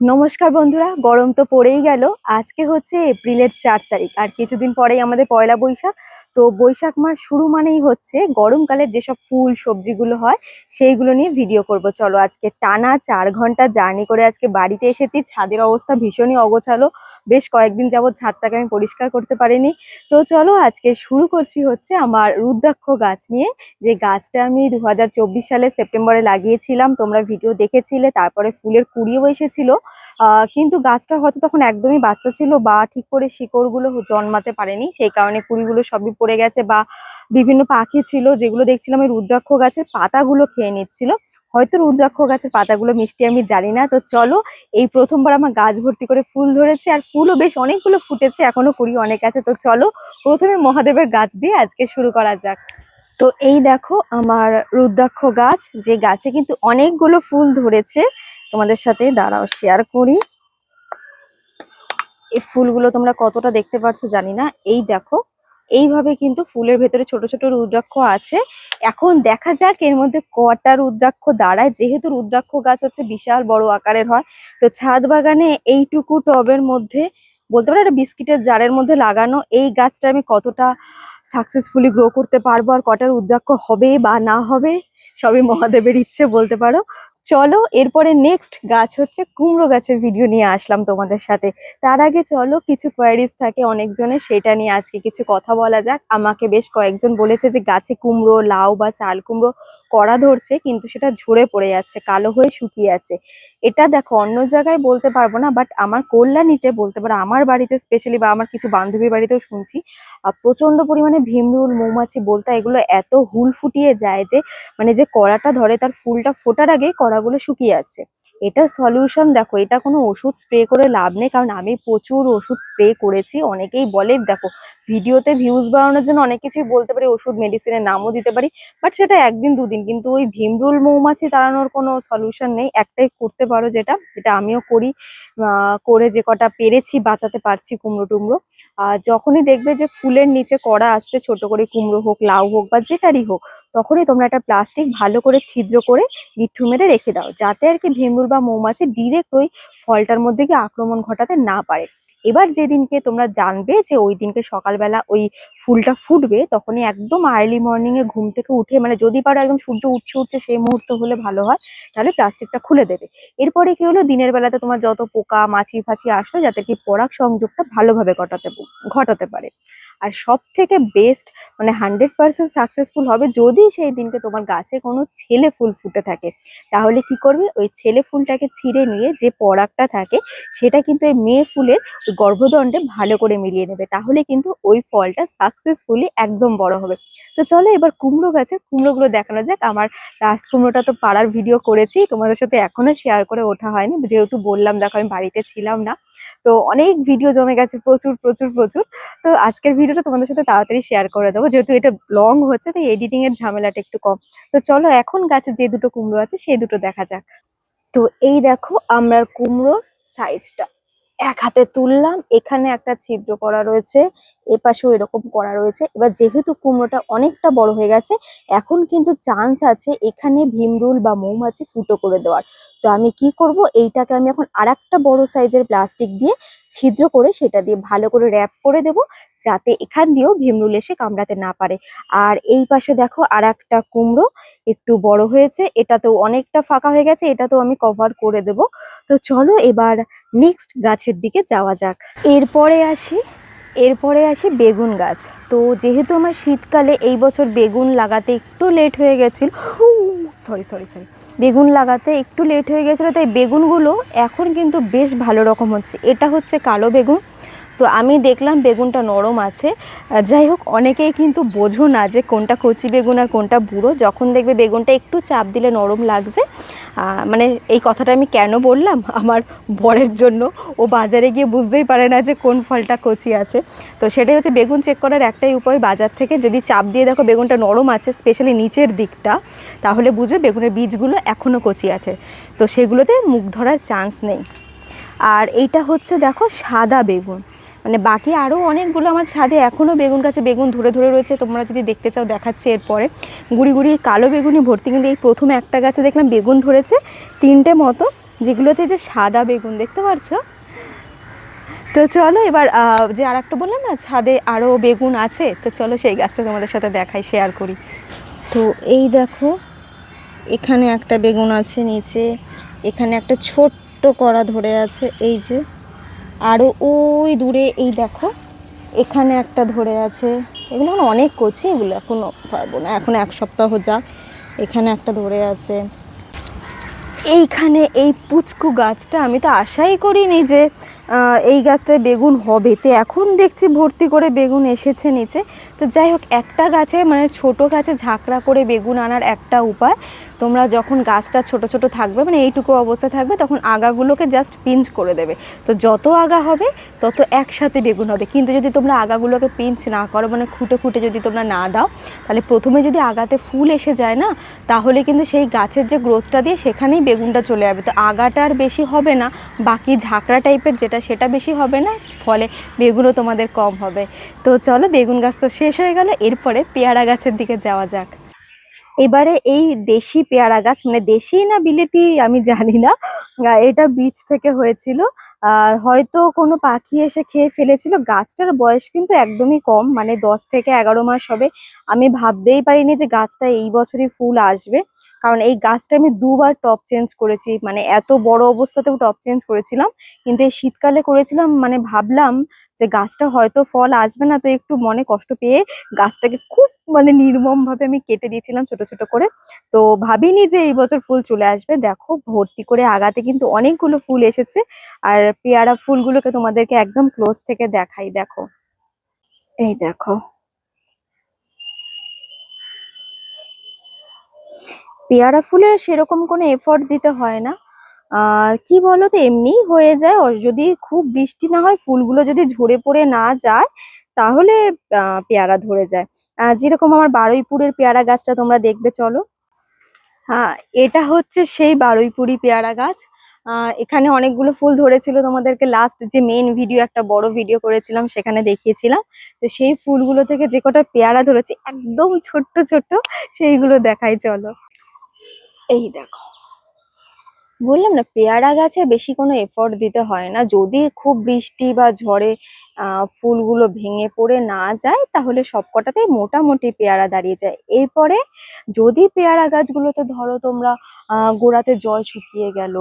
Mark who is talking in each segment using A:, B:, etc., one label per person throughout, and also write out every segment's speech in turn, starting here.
A: নমস্কার বন্ধুরা, গরম তো পড়েই গেল। আজকে হচ্ছে এপ্রিলের চার তারিখ, আর কিছুদিন পরেই আমাদের পয়লা বৈশাখ। তো বৈশাখ মাস শুরু মানেই হচ্ছে গরমকালের যেসব ফুল, সবজিগুলো হয়, সেইগুলো নিয়ে ভিডিও করব। চলো আজকে টানা চার ঘণ্টা জার্নি করে আজকে বাড়িতে এসেছি। ছাদের অবস্থা ভীষণই অগোছালো। বেশ কয়েকদিন যাবৎ ছাদটাকে আমি পরিষ্কার করতে পারিনি। তো চলো আজকে শুরু করছি হচ্ছে আমার রুদ্রাক্ষ গাছ নিয়ে। যে গাছটা আমি দু হাজার চব্বিশ সালে সেপ্টেম্বরে লাগিয়েছিলাম, তোমরা ভিডিও দেখেছিলে, তারপরে ফুলের কুড়িও এসেছিল। কিন্তু গাছটা হয়তো তখন একদমই বাচ্চা ছিল বা ঠিক করে শিকড়গুলো জন্মাতে পারেনি। সেই কারণে কুড়িগুলো সবই পড়ে গেছে বা বিভিন্ন পাখি ছিল যেগুলো দেখছিলাম এই রুদ্রাক্ষ গাছের পাতাগুলো খেয়ে নিচ্ছিল। হয়তো রুদ্রাক্ষ গাছের পাতাগুলো মিষ্টি, আমি জানি না। তো চলো, এই প্রথমবার আমার গাছ ভর্তি করে ফুল ধরেছে আর ফুলও বেশ অনেকগুলো ফুটেছে, এখনও কুড়ি অনেক আছে। তো চলো, প্রথমে মহাদেবের গাছ দিয়ে আজকে শুরু করা যাক। তো এই দেখো আমার রুদ্রাক্ষ গাছ, যে গাছে কিন্তু অনেকগুলো ফুল ধরেছে। তোমাদের সাথে দাঁড়াও শেয়ার করি। এই ফুলগুলো তোমরা কতটা দেখতে পাচ্ছ জানি না। এই দেখো, এইভাবে কিন্তু ফুলের ভেতরে ছোট ছোট রুদ্রাক্ষ আছে। এখন দেখা যাক এর মধ্যে কটা রুদ্রাক্ষ দাঁড়ায়। যেহেতু রুদ্রাক্ষ গাছ হচ্ছে বিশাল বড় আকারের হয়, তো ছাদ বাগানে এইটুকু টবের মধ্যে, বলতে পারো একটা বিস্কিটের জারের মধ্যে লাগানো, এই গাছটা আমি কতটা সাকসেসফুলি গ্রো করতে পারব আর কটা রুদ্রাক্ষ হবে বা না হবে, সবই মহাদেবের ইচ্ছে বলতে পারো। চলো, এরপরে নেক্সট গাছ হচ্ছে কুমড়ো গাছের ভিডিও নিয়ে আসলাম তোমাদের সাথে। তার আগে চলো, কিছু কোয়ারিজ থাকে অনেকজনের, সেটা নিয়ে আজকে কিছু কথা বলা যাক। আমাকে বেশ কয়েকজন বলেছে যে গাছে কুমড়ো, লাউ বা চাল কুমড়ো করা ধরছে, কিন্তু সেটা ঝরে পড়ে যাচ্ছে, কালো হয়ে শুকিয়ে যাচ্ছে এটা দেখো অন্য জায়গায় বলতে পারব না বাট আমার কল্যাণীতে বলতে পারো, আমার বাড়িতে স্পেশালি বা আমার কিছু বান্ধবীর বাড়িতেও শুনছি প্রচণ্ড পরিমাণে ভীমরুল, মৌমাছি, বলতে এগুলো এত হুল ফুটিয়ে যায় যে মানে যে কড়াটা ধরে তার ফুলটা ফোটার আগেই কড়াগুলো শুকিয়ে যাচ্ছে এটা সলিউশন দেখো, এটা কোনো ওষুধ স্প্রে করে লাভ নেই, কারণ আমি প্রচুর ওষুধ স্প্রে করেছি। অনেকেই বলে, দেখো, ভিডিওতে ভিউজ বাড়ানোর জন্য অনেক কিছুই বলতে পারি, ওষুধ মেডিসিনের নামও দিতে পারি বাট সেটা একদিন, দুদিন, কিন্তু ওই ভীমরুল মৌমাছি তাড়ানোর কোনো সলিউশন নেই। একটাই করতে পারো যেটা যেটা আমিও করি করে যে কটা পেরেছি, বাঁচাতে পারছি কুমড়ো টুমড়ো। আর যখনই দেখবে যে ফুলের নিচে কড়া আসছে, ছোট করে কুমড়ো হোক, লাউ হোক বা যেটারই হোক, তখনই তোমরা একটা প্লাস্টিক ভালো করে ছিদ্র করে গিট্টু মেরে রেখে দাও, যাতে আর কি ভেমরুল বা মৌমাছি ডিরেক্ট ওই ফলটার মধ্যে গিয়ে আক্রমণ ঘটাতে না পারে। এবার যেদিনকে তোমরা জানবে যে ওই দিনকে সকালবেলা ওই ফুলটা ফুটবে, তখনই একদম আর্লি মর্নিং এ ঘুম থেকে উঠে মানে যদি পারো একদম সূর্য উঠছে উঠছে সেই মুহূর্ত হলে ভালো হয়, তাহলে প্লাস্টিকটা খুলে দেবে। এরপরে কি হলো? দিনের বেলাতে তোমার যত পোকা, মাছি ফাছি আসলো, যাতে কি পরাগ সংযোগটা ভালোভাবে ঘটাতে ঘটাতে পারে। আর সব থেকে বেস্ট মানে হান্ড্রেড পার্সেন্ট সাকসেসফুল হবে যদি সেই দিনকে তোমার গাছে কোনো ছেলে ফুল ফুটে থাকে, তাহলে কি করবে? ওই ছেলে ফুলটাকে ছিঁড়ে নিয়ে যে পরাগটা থাকে, সেটা কিন্তু এই মেয়ে ফুলের ওই গর্ভদণ্ডে ভালো করে মিলিয়ে নেবে, তাহলে কিন্তু ওই ফলটা সাকসেসফুলি একদম বড় হবে। তো চলো এবার কুমড়ো গাছে কুমড়োগুলো দেখানো যাক। আমার লাস্ট কুমড়োটা তো পাড়ার ভিডিও করেছি, তোমাদের সাথে এখনও শেয়ার করে ওঠা হয়নি। যেহেতু বললাম, দেখো আমি বাড়িতে ছিলাম না। তো অনেক ভিডিও জমে গেছে, প্রচুর প্রচুর প্রচুর। তো আজকের ভিডিওটা তোমাদের সাথে তাড়াতাড়ি শেয়ার করে দেবো। যেহেতু এটা লং হচ্ছে, তাই এডিটিং এর ঝামেলাটা একটু কম। তো চলো এখন গাছে যে দুটো কুমড়ো আছে সেই দুটো দেখা যাক। তো এই দেখো, আমরার কুমড়োর সাইজটা এক হাতে তুললাম, এখানে একটা ছিদ্র করা রয়েছে, এপাশেও এরকম করা রয়েছে। এবার যেহেতু কুমড়োটা অনেকটা বড় হয়ে গেছে, এখন কিন্তু চান্স আছে এখানে ভীমরুল বা মৌমাছি ফুটো করে দেওয়ার। তো আমি কি করব? এইটাকে আমি এখন আরেকটা বড় সাইজের প্লাস্টিক দিয়ে ছিদ্র করে সেটা দিয়ে ভালো করে র্যাপ করে দেব, যাতে এখান দিয়েও ভীমরুল এসে কামড়াতে না পারে। আর এই পাশে দেখো আর একটা কুমড়ো, একটু বড় হয়েছে, এটাতেও অনেকটা ফাঁকা হয়ে গেছে, এটাতেও আমি কভার করে দেব। তো চলো এবার নেক্সট গাছের দিকে যাওয়া যাক। এরপরে আসি এরপরে আসি বেগুন গাছ। তো যেহেতু আমার শীতকালে এই বছর বেগুন লাগাতে একটু লেট হয়ে গেছিল সরি সরি সরি বেগুন লাগাতে একটু লেট হয়ে গেছিল, তাই বেগুনগুলো এখন কিন্তু বেশ ভালো রকম হচ্ছে। এটা হচ্ছে কালো বেগুন তো আমি দেখলাম বেগুনটা নরম আছে। যাই হোক, অনেকেই কিন্তু বোঝো না যে কোনটা কচি বেগুন আর কোনটা বুড়ো। যখন দেখবে বেগুনটা একটু চাপ দিলে নরম লাগছে মানে এই কথাটা আমি কেন বললাম? আমার বরের জন্য। ও বাজারে গিয়ে বুঝতেই পারে না যে কোন ফলটা কচি আছে। তো সেটাই হচ্ছে বেগুন চেক করার একটাই উপায় বাজার থেকে। যদি চাপ দিয়ে দেখো বেগুনটা নরম আছে স্পেশালি নিচের দিকটা, তাহলে বুঝবে বেগুনের বীজগুলো এখনও কচি আছে। তো সেগুলোতে মুখ ধরার চান্স নেই। আর এইটা হচ্ছে দেখো সাদা বেগুন। মানে বাকি আরও অনেকগুলো আমার ছাদে এখনও বেগুন গাছে বেগুন ধরে ধরে রয়েছে। তোমরা যদি দেখতে চাও দেখাচ্ছি এরপরে। গুড়ি গুড়ি কালো বেগুনি ভর্তি কিন্তু এই প্রথম একটা গাছে দেখলাম বেগুন ধরেছে। তিনটে মতো, যেগুলো হচ্ছে যে সাদা বেগুন, দেখতে পারছ? তো চলো এবার যে আর একটা বললাম না, ছাদে আরও বেগুন আছে, তো চলো সেই গাছটা তোমাদের সাথে দেখাই শেয়ার করি। তো এই দেখো, এখানে একটা বেগুন আছে নিচে, এখানে একটা ছোট্ট কড়া ধরে আছে, এই যে আরও ওই দূরে, এই দেখো, এখানে একটা ধরে আছে। এগুলো এখন অনেক কচি, এগুলো এখন পারব না, এখন এক সপ্তাহ যাক। এখানে একটা ধরে আছে। এইখানে এই পুচকু গাছটা, আমি তো আশাই করিনি যে এই গাছটায় বেগুন হবে। তো এখন দেখছি ভর্তি করে বেগুন এসেছে নিচে। তো যাই হোক, একটা গাছে মানে ছোট গাছে ঝাঁকড়া করে বেগুন আনার একটা উপায়। তোমরা যখন গাছটা ছোট ছোট থাকবে মানে এইটুকু অবস্থা থাকবে, তখন আগাগুলোকে জাস্ট পিঞ্চ করে দেবে। তো যত আগা হবে, তত একসাথে বেগুন হবে। কিন্তু যদি তোমরা আগাগুলোকে পিঞ্চ না করো মানে খুঁটে খুঁটে যদি তোমরা না দাও, তাহলে প্রথমে যদি আগাতে ফুল এসে যায় না, তাহলে কিন্তু সেই গাছের যে গ্রোথটা দিয়ে সেখানেই বেগুনটা চলে যাবে। তো আগাটা আর বেশি হবে না, বাকি ঝাঁকড়া টাইপের যেটা, সেটা বেশি হবে না, ফলে বেগুনও তোমাদের কম হবে। তো চলো, বেগুন গাছ তো শেষ হয়ে গেল, এরপরে পেয়ারা গাছের দিকে যাওয়া যাক। এবারে এই দেশি পেয়ারা গাছ মানে দেশি না বিলেতি আমি জানি না এটা বীজ থেকে হয়েছিল। হয়তো কোনো পাখি এসে খেয়ে ফেলেছিল। গাছটার বয়স কিন্তু একদমই কম মানে দশ থেকে এগারো মাস হবে। আমি ভাবতেই পারিনি যে গাছটা এই বছরই ফুল আসবে। কারণ এই গাছটা আমি দুবার টপ চেঞ্জ করেছি মানে এত বড় অবস্থাতেও টপ চেঞ্জ করেছিলাম। কিন্তু এই শীতকালে করেছিলাম মানে ভাবলাম যে গাছটা হয়তো ফল আসবে না, তো একটু মনে কষ্ট পেয়ে গাছটাকে খুব মানে নির্মম ভাবে আমি কেটে দিয়েছিলাম ছোট ছোট করে। তো ভাবিনি যে এই বছর ফুল চলে আসবে। দেখো, ভর্তি করে আগাতে কিন্তু অনেকগুলো ফুল এসেছে। আর পেয়ারা ফুলগুলোকে তোমাদেরকে একদম ক্লোজ থেকে দেখাই, দেখো। এই দেখো। পেয়ারা ফুলের সেরকম কোনো এফোর্ট দিতে হয় না। কি বলতো এমনি হয়ে যায়। যদি খুব বৃষ্টি না হয়, ফুলগুলো যদি ঝরে পড়ে না যায়, তাহলে পেয়ারা ধরে যায়। যেরকম আমার বারুইপুরের পেয়ারা গাছটা তোমরা দেখবে, চলো। হ্যাঁ এটা হচ্ছে সেই বারুইপুরি পেয়ারা গাছ। এখানে অনেকগুলো ফুল ধরেছিল তোমাদেরকে। লাস্ট যে মেন ভিডিও একটা বড় ভিডিও করেছিলাম, সেখানে দেখিয়েছিলাম। তো সেই ফুলগুলো থেকে যে কটা পেয়ারা ধরেছে, একদম ছোট্ট ছোট্ট, সেইগুলো দেখাই, চলো। এই দেখো। বললাম না, পেয়ারা গাছে বেশি কোনো এফোর্ট দিতে হয় না। যদি খুব বৃষ্টি বা ঝড়ে ফুলগুলো ভেঙে পড়ে না যায়, তাহলে সবকটাতেই মোটামুটি পেয়ারা দাঁড়িয়ে যায়। এরপরে যদি পেয়ারা গাছগুলোতে ধরো তোমরা গোড়াতে জল শুকিয়ে গেল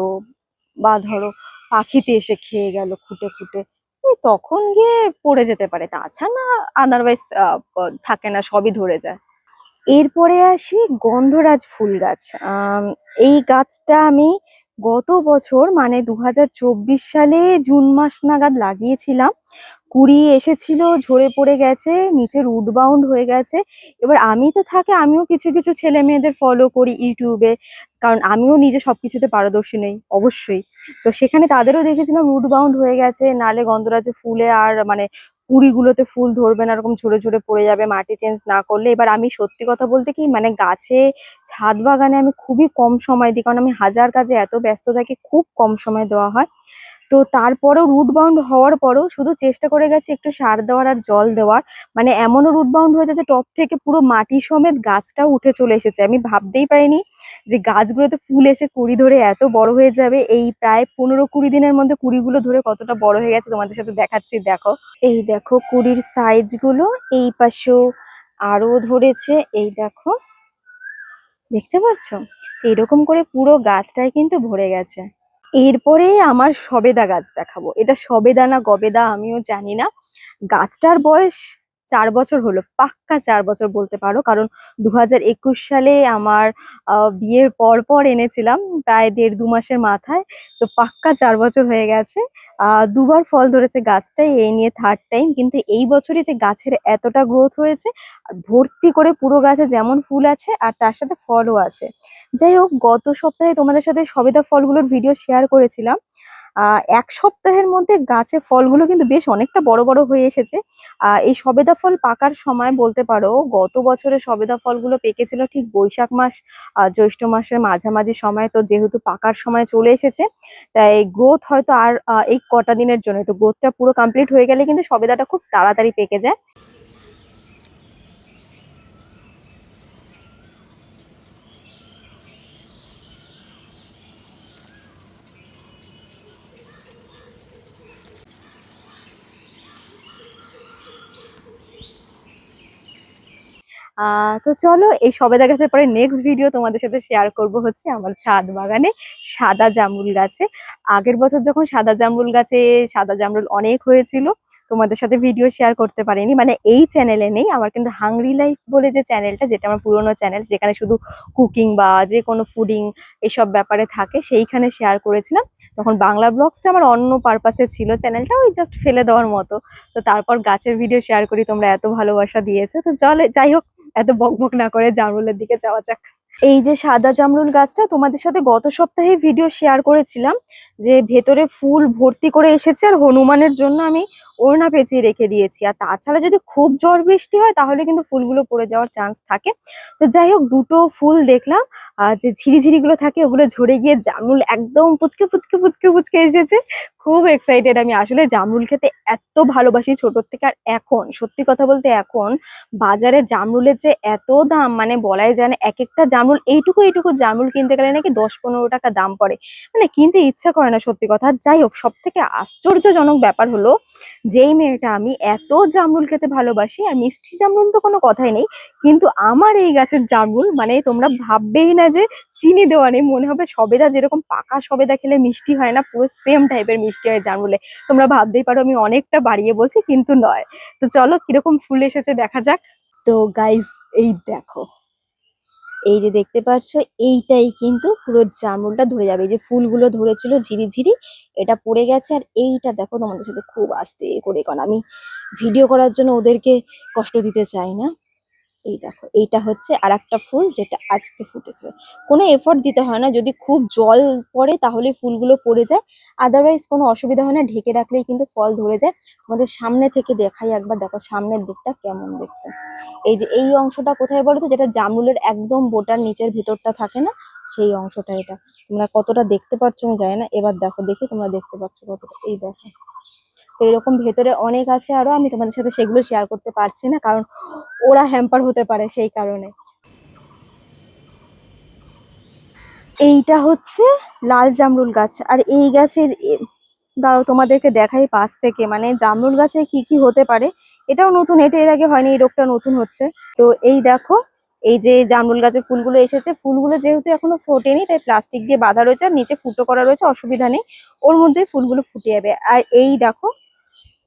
A: বা ধরো পাখিতে এসে খেয়ে গেল খুঁটে খুঁটে তখন গিয়ে পড়ে যেতে পারে। তাছাড়া আদারওয়াইজ থাকে না, সবই ধরে যায়। এরপরে আসি গন্ধরাজ ফুল গাছ। এই গাছটা আমি গত বছর মানে দু হাজার চব্বিশ সালে জুন মাস নাগাদ লাগিয়েছিলাম। কুড়ি এসেছিল, ঝরে পড়ে গেছে, নিচে রুট বাউন্ড হয়ে গেছে। এবার আমি তো থাকে, আমিও কিছু কিছু ছেলে মেয়েদের ফলো করি ইউটিউবে কারণ আমিও নিজে সবকিছুতে পারদর্শী নেই, অবশ্যই। তো সেখানে তাদেরও দেখেছিলাম রুট বাউন্ড হয়ে গেছে, নালে গন্ধরাজে ফুলে আর মানে কুড়িগুলোতে ফুল ধরবে না, এরকম ঝরে ঝরে পড়ে যাবে, মাটি চেঞ্জ না করলে। এবার আমি সত্যি কথা বলতে কি মানে গাছে ছাদ বাগানে আমি খুবই কম সময় দিই, কারণ আমি হাজার কাজে এত ব্যস্ত থাকি, খুব কম সময় দেওয়া হয়। তো তারপরেও রুট বাউন্ড হওয়ার পরও শুধু চেষ্টা করে গেছে একটু সার দেওয়ার আর জল দেওয়ার। মানে এমনও রুট বাউন্ড হয়েছে যে টপ থেকে পুরো মাটি সমেত গাছটাও উঠে চলে এসেছে। আমি ভাবতেই পারিনি যে গাছগুলোতে ফুল এসে কুড়ি ধরে এত বড় হয়ে যাবে। এই প্রায় পনেরো কুড়ি দিনের মধ্যে কুড়িগুলো ধরে কতটা বড় হয়ে গেছে তোমাদের সাথে দেখাচ্ছি, দেখো। এই দেখো কুড়ির সাইজগুলো, এই পাশেও আরও ধরেছে, এই দেখো। দেখতে পাচ্ছ? এরকম করে পুরো গাছটাই কিন্তু ভরে গেছে। এরপরে আমার সবেদা গাছ দেখাবো। এটা সবেদা না গবেদা আমিও জানি না। গাছটার বয়স চার বছর হলো, পাক্কা চার বছর বলতে পারো। কারণ দু সালে আমার বিয়ের পর পর এনেছিলাম, প্রায় দেড় দু মাসের মাথায়। তো পাক্কা চার বছর হয়ে গেছে। দুবার ফল ধরেছে গাছটাই, এই নিয়ে থার্ড টাইম কিন্তু এই বছরই যে গাছের এতটা গ্রোথ হয়েছে ভর্তি করে পুরো গাছে যেমন ফুল আছে, আর তার সাথে ফলও আছে। যাই হোক, গত সপ্তাহে তোমাদের সাথে সবেদা ফলগুলোর ভিডিও শেয়ার করেছিলাম। এক সপ্তাহের মধ্যে গাছে ফলগুলো কিন্তু বেশ অনেকটা বড় বড় হয়ে এসেছে। এই সবেদা ফল পাকার সময় বলতে পারো, গত বছরে সবেদা ফলগুলো পেকেছিল ঠিক বৈশাখ মাস জ্যৈষ্ঠ মাসের মাঝামাঝি সময়। তো যেহেতু পাকার সময় চলে এসেছে, তাই গ্রোথ হয়তো আর এই কটা দিনের জন্য তো গ্রোথটা পুরো কমপ্লিট হয়ে গেলে কিন্তু সবেদাটা খুব তাড়াতাড়ি পেকে যায়। তো চলো এই সবেদা গাছের পরে নেক্সট ভিডিও তোমাদের সাথে শেয়ার করব হচ্ছে আমার ছাদ বাগানে সাদা জামরুল গাছে। আগের বছর যখন সাদা জামরুল গাছে সাদা জামরুল অনেক হয়েছিল, তোমাদের সাথে ভিডিও শেয়ার করতে পারিনি। মানে এই চ্যানেলে নেই, আমার কিন্তু হাংরি লাইফ বলে যে চ্যানেলটা যেটা আমার পুরোনো চ্যানেল যেখানে শুধু কুকিং বা যে কোনো ফুডিং এসব ব্যাপারে থাকে, সেইখানে শেয়ার করেছিলাম। তখন বাংলা ব্লগসটা আমার অন্য পারপাসে ছিল চ্যানেলটা ওই জাস্ট ফেলে দেওয়ার মতো। তো তারপর গাছের ভিডিও শেয়ার করি, তোমরা এত ভালোবাসা দিয়েছ। তো চলে, যাই হোক এত বকবক না করে জামরুলের দিকে যাওয়া যাক। এই যে সাদা জামরুল গাছটা তোমাদের সাথে গত সপ্তাহে ভিডিও শেয়ার করেছিলাম যে ভেতরে ফুল ভর্তি করে এসেছে আর হনুমানের জন্য আমি ওড়না পেঁচিয়ে রেখে দিয়েছি। আর তাছাড়া যদি খুব ঝড় বৃষ্টি হয়, তাহলে কিন্তু ফুলগুলো পড়ে যাওয়ার চান্স থাকে। তো যাই হোক, দুটো ফুল দেখলাম যে ঝিরিঝিরি গুলো থাকে ওগুলো ঝরে গিয়ে জামরুল একদম পুচকে পুচকে পুচকে পুচকে এসেছে। খুব এক্সাইটেড আমি। আসলে জামরুল খেতে এত ভালোবাসি ছোটোর থেকে। আর এখন, সত্যি কথা বলতে এখন বাজারে জামরুলের যে এত দাম মানে বলাই যায় না এক একটা জামরুল, এইটুকু এইটুকু জামরুল কিনতে গেলে নাকি দশ পনেরো টাকা দাম পড়ে। মানে কিনতে ইচ্ছা করে না সত্যি কথা। যাই হোক সব থেকে আশ্চর্যজনক ব্যাপার হলো, যেই মেয়েটা আমি এত জামরুল খেতে ভালোবাসি, আর মিষ্টি জামরুল তো কোনো কথাই নেই, কিন্তু আমার এই গাছের জামরুল মানে তোমরা ভাববেই না যে চিনি দেওয়া নেই, মনে হবে সবেদা যেরকম পাকা সবেদা খেলে মিষ্টি হয় না, পুরো সেম টাইপের মিষ্টি হয় জামরুলে। তোমরা ভাবতেই পারো আমি অনেকটা বাড়িয়ে বলছি, কিন্তু নয়। তো চলো কীরকম ফুল এসেছে দেখা যাক। তো গাইস এই দেখো। এই যে দেখতে পাচ্ছ, এইটাই কিন্তু পুরো জামরুলটা ধরে যাবে। এই যে ফুলগুলো ধরেছিল ঝিরি ঝিরি, এটা পড়ে গেছে। আর এইটা দেখো তোমাদের সাথে খুব আস্তে করে, কারণ আমি ভিডিও করার জন্য ওদেরকে কষ্ট দিতে চাই না। এই দেখো, এইটা হচ্ছে আর একটা ফুল যেটা আজকে ফুটেছে। কোনো এফোর্ট দিতে হয় না, যদি খুব জল পড়ে তাহলে ফুলগুলো পড়ে যায়। আদারওয়াইজ কোনো অসুবিধা হয় না, ঢেকে রাখলেই কিন্তু ফল ধরে যায়। আমাদের সামনে থেকে দেখাই একবার, দেখো সামনের দিকটা কেমন দেখতে। এই যে এই অংশটা কোথায় বলো তো, যেটা জামরুলের একদম বোটার নিচের ভেতরটা থাকে না, সেই অংশটা এটা। তোমরা কতটা দেখতে পাচ্ছ আমি জানি না, এবার দেখো, দেখি তোমরা দেখতে পাচ্ছ কতটা। এই দেখো। তো এরকম ভেতরে অনেক আছে আরও, আমি তোমাদের সাথে সেগুলো শেয়ার করতে পারছি না, কারণ ওরা হ্যাম্পার হতে পারে সেই কারণে। এইটা হচ্ছে লাল জামরুল গাছ, আর এই গাছের দাঁড়াও তোমাদেরকে দেখাই পাশ থেকে মানে জামরুল গাছে কি কি হতে পারে, এটাও নতুন, এটা এর আগে হয়নি, এই রোগটা নতুন হচ্ছে। তো এই দেখো, এই যে জামরুল গাছের ফুলগুলো এসেছে, ফুলগুলো যেহেতু এখনও ফোটেনি, তাই প্লাস্টিক দিয়ে বাঁধা রয়েছে, আর নিচে ফুটো করা রয়েছে, অসুবিধা নেই, ওর মধ্যে ফুলগুলো ফুটে যাবে। আর এই দেখো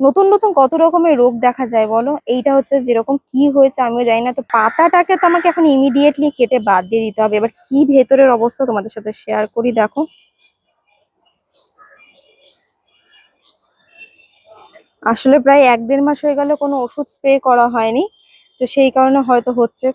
A: নতুন নতুন কত রকমের রোগ দেখা যায় বলো? এইটা হচ্ছে যেরকম কি হয়েছে আমিও জানি না। তো পাতাটাকে তো আমাকে এখন ইমিডিয়েটলি কেটে বাদ দিয়ে দিতে হবে। এবার কি ভেতরের অবস্থা তোমাদের সাথে শেয়ার করি, দেখো। আসলে প্রায় এক দেড় মাস হয়ে গেল কোনো ওষুধ স্প্রে করা হয়নি। তো সেই কারণে হয়তো হচ্ছে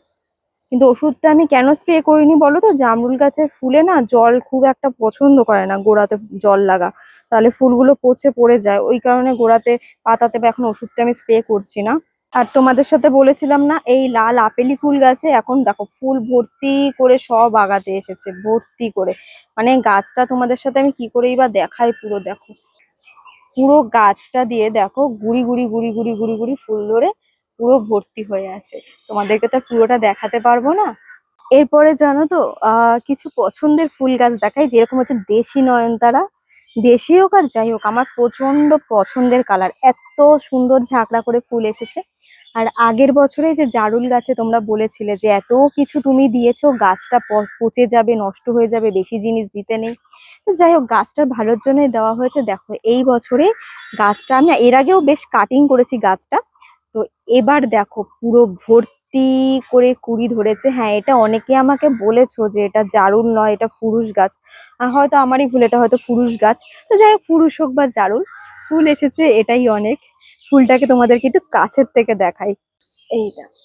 A: কিন্তু ওষুধটা আমি কেন স্প্রে করিনি বলো তো? জামরুল গাছের ফুলে না জল খুব একটা পছন্দ করে না গোড়াতে জল লাগা। তাহলে ফুলগুলো পচে পড়ে যায়। ওই কারণে গোড়াতে, পাতাতে বা এখন ওষুধটা আমি স্প্রে করছি না। আর তোমাদের সাথে বলেছিলাম না, এই লাল আপেলি ফুল গাছে এখন দেখো ফুল ভর্তি করে সব আগাতে এসেছে, ভর্তি করে। মানে গাছটা তোমাদের সাথে আমি কি করেই বা দেখাই পুরো দেখো। পুরো গাছটা দিয়ে দেখো গুড়ি গুড়ি গুড়ি গুড়ি গুড়ি গুড়ি ফুল ধরে পুরো ভর্তি হয়ে আছে। তোমাদেরকে তো পুরোটা দেখাতে পারব না। এরপরে জানো তো কিছু পছন্দের ফুল গাছ দেখাই, যেরকম হচ্ছে দেশি নয়নতারা। দেশি হোক আর যাই হোক, আমার প্রচণ্ড পছন্দের কালার। এত সুন্দর ঝাঁকড়া করে ফুল এসেছে। আর আগের বছরে যে জারুল গাছে তোমরা বলেছিলে যে এত কিছু তুমি দিয়েছ, গাছটা পচে যাবে, নষ্ট হয়ে যাবে, বেশি জিনিস দিতে নেই। যাই হোক গাছটার ভালোর জন্যই দেওয়া হয়েছে। দেখো, এই বছরে গাছটা, আমি এর আগেও বেশ কাটিং করেছি গাছটা। তো এবার দেখো, পুরো ভর্তি করে কুড়ি ধরেছে। হ্যাঁ এটা অনেকে আমাকে বলেছ যে এটা জারুল নয়, এটা ফুরুষ গাছ। হয়তো আমারই ভুল, এটা হয়তো ফুরুষ গাছ। তো যাই হোক, ফুরুষ হোক বা জারুল, ফুল এসেছে, এটাই অনেক। ফুলটাকে তোমাদেরকে একটু কাছের থেকে দেখাই। এই দেখো,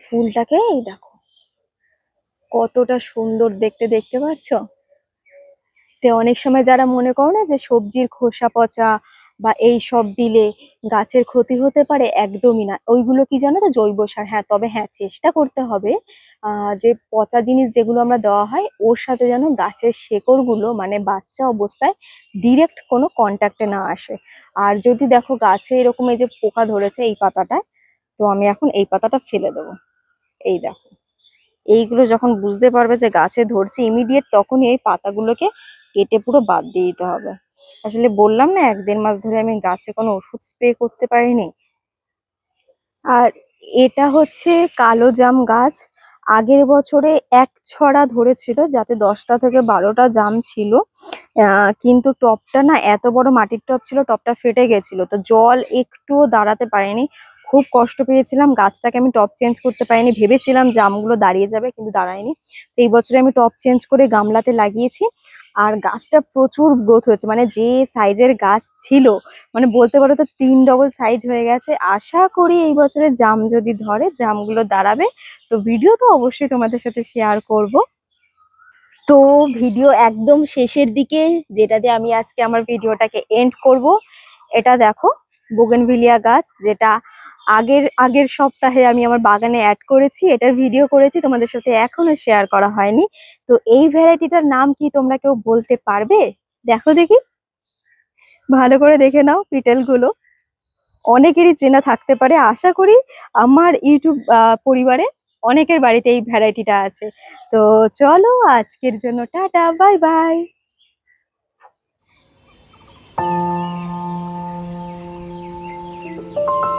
A: ফুলটাকে এই দেখো। কতটা সুন্দর দেখতে দেখতে পাচ্ছ? তো অনেক সময় যারা মনে করো না যে সবজির খোসা পচা বা এই সব দিলে গাছের ক্ষতি হতে পারে একদমই না। ওইগুলো কি জানো তো? জৈব সার। হ্যাঁ তবে হ্যাঁ চেষ্টা করতে হবে। যে পচা জিনিস যেগুলো আমরা দেওয়া হয়, ওর সাথে যেন গাছের শেকড়গুলো মানে বাচ্চা অবস্থায় ডিরেক্ট কোনো কন্ট্যাক্টে না আসে। আর যদি দেখো গাছে এরকম এই যে পোকা ধরেছে এই পাতাটায়, তো আমি এখন এই পাতাটা ফেলে দেবো। এই দেখো। এইগুলো যখন বুঝতে পারবে যে গাছে ধরছে ইমিডিয়েট তখনই এই পাতাগুলোকে কেটে পুরো বাদ দিয়ে দিতে হবে। আসলে বললাম না, এক দেড় মাস ধরে আমি গাছে কোনো ওষুধ স্প্রে করতে পারিনি। আর এটা হচ্ছে কালো জাম গাছ। আগের বছরে এক ছড়া ধরেছিল, যাতে দশটা থেকে বারোটা জাম ছিল। কিন্তু টপটা না এত বড় মাটির টপ ছিল, টপটা ফেটে গেছিল। তো জল একটুও দাঁড়াতে পারেনি। খুব কষ্ট পেয়েছিলাম, গাছটাকে আমি টপ চেঞ্জ করতে পারিনি। ভেবেছিলাম জামগুলো দাঁড়িয়ে যাবে, কিন্তু দাঁড়ায়নি। তো এই বছরে আমি টপ চেঞ্জ করে গামলাতে লাগিয়েছি। আর গাছটা প্রচুর গ্রোথ হয়েছে মানে যে সাইজের গাছ ছিল মানে বলতে পারো তো তিন ডবল সাইজ হয়ে গেছে। আশা করি এই বছরে জাম যদি ধরে, জামগুলো দাঁড়াবে। তো ভিডিও তো অবশ্যই তোমাদের সাথে শেয়ার করব। তো ভিডিও একদম শেষের দিকে, যেটা দিয়ে আমি আজকে আমার ভিডিওটাকে এন্ড করব। এটা দেখো বোগেনভিলিয়া গাছ, যেটা আগের আগের সপ্তাহে আমি আমার বাগানে অ্যাড করেছি এটা ভিডিও করেছি, তোমাদের সাথে এখনও শেয়ার করা হয়নি। তো এই ভ্যারাইটিটার নাম কি তোমরা কেউ বলতে পারবে? দেখো দেখি। ভালো করে দেখে নাও পিটেলগুলো। অনেকেরই চেনা থাকতে পারে। আশা করি আমার ইউটিউব পরিবারে অনেকের বাড়িতে এই ভ্যারাইটিটা আছে। তো চলো, আজকের জন্য tata, bye bye. Thank you.